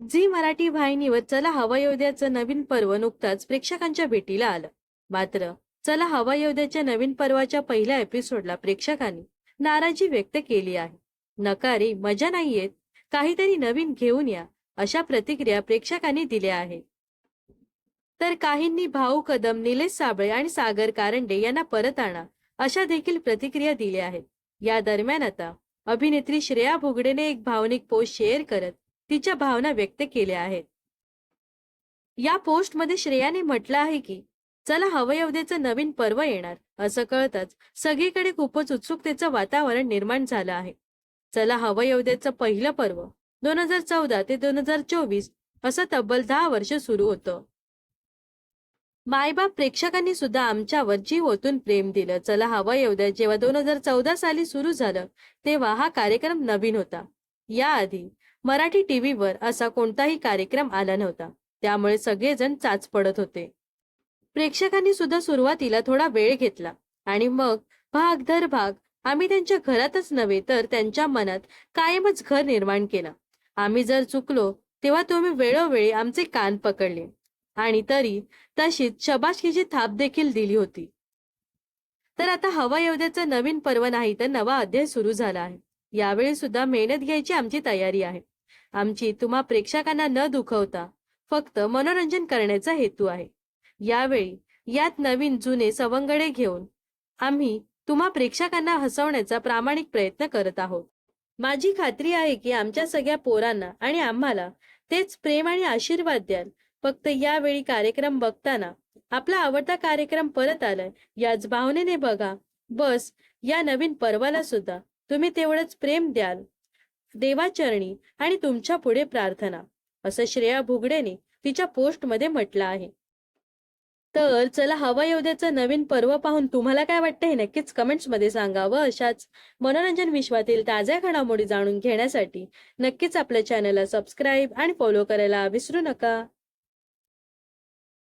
Zee Marathi वाहिनीवर चला हवा योद्याचं नवीन पर्व नुकताच प्रेक्षकांच्या भेटीला आलं. मात्र चला हवा योद्याच्या नवीन पर्वाच्या पहिल्या एपिसोडला प्रेक्षकांनी नाराजी व्यक्त केली आहे. नकारी मजा नाही येत. काहीतरी नवीन घेऊन या अशा प्रतिक्रिया प्रेक्षकांनी दिल्या आहेत तर काहींनी भाऊ कदम निलेश साबळे आणि सागर कारंडे यांना परत आणा अशा देखील प्रतिक्रिया दिल्या आहेत. या दरम्यान आता अभिनेत्री श्रेया भोगडेने एक भावनिक पोस्ट शेअर करत तिच्या भावना व्यक्त केल्या आहेत. या पोस्टमध्ये श्रेयाने म्हटलं आहे की चला हवयवदेचं नवीन पर्व येणार असं कळतच सगळीकडे खूपच उत्सुकतेचं वातावरण निर्माण झालं आहे. चला हवयवदेचं पहिलं पर्व दोन हजार चौदा ते दोन हजार चोवीस असं तब्बल दहा वर्ष सुरू होतं. मायबाप प्रेक्षकांनी सुद्धा आमच्यावर जीव ओतून प्रेम दिलं. चला हवा येऊद्या जेव्हा दोन हजार चौदा साली सुरू झालं तेव्हा हा कार्यक्रम नवीन होता. याआधी मराठी टीव्हीवर असा कोणताही कार्यक्रम आला नव्हता. त्यामुळे सगळेजण चाच पडत होते. प्रेक्षकांनी सुद्धा सुरुवातीला थोडा वेळ घेतला. आणि मग भाग दर भाग आम्ही त्यांच्या घरातच नव्हे तर त्यांच्या मनात कायमच घर निर्माण केलं. आम्ही जर चुकलो तेव्हा तुम्ही वेळोवेळी आमचे कान पकडले. आणि तरी तशीच शबाशकीची थाप देखील दिली होती. तर आता हवा योद्ध्याचा नवीन पर्व नाही तर नवा अध्याय सुरू झाला आहे. यावेळी सुद्धा मेहनत घ्यायची आमची तयारी आहे. आमची तुम्हा प्रेक्षकांना न दुखवता फक्त मनोरंजन करण्याचा हेतू आहे. यावेळी यात नवीन जुने सवंगडे घेऊन आम्ही तुम्हा प्रेक्षकांना हसवण्याचा प्रामाणिक प्रयत्न करत आहोत. माझी खात्री आहे की आमच्या सगळ्या पोरांना आणि आम्हाला तेच प्रेम आणि आशीर्वाद द्याल. फक्त यावेळी कार्यक्रम बघताना आपला आवडता कार्यक्रम परत आलाय. याच भावनेने बघा. बस या नवीन पर्वाला सुद्धा तुम्ही तेवढंच प्रेम द्याल. देवाचरणी आणि तुमच्यापुढे प्रार्थना असं श्रेया भुगडेने तिच्या पोस्टमध्ये म्हटलं आहे. तर चला हवा योद्याचं नवीन पर्व पाहून तुम्हाला काय वाटतं हे नक्कीच कमेंट्समध्ये सांगा व अशाच मनोरंजन विश्वातील ताज्या घडामोडी जाणून घेण्यासाठी नक्कीच आपल्या चॅनलला सबस्क्राईब आणि फॉलो करायला विसरू नका.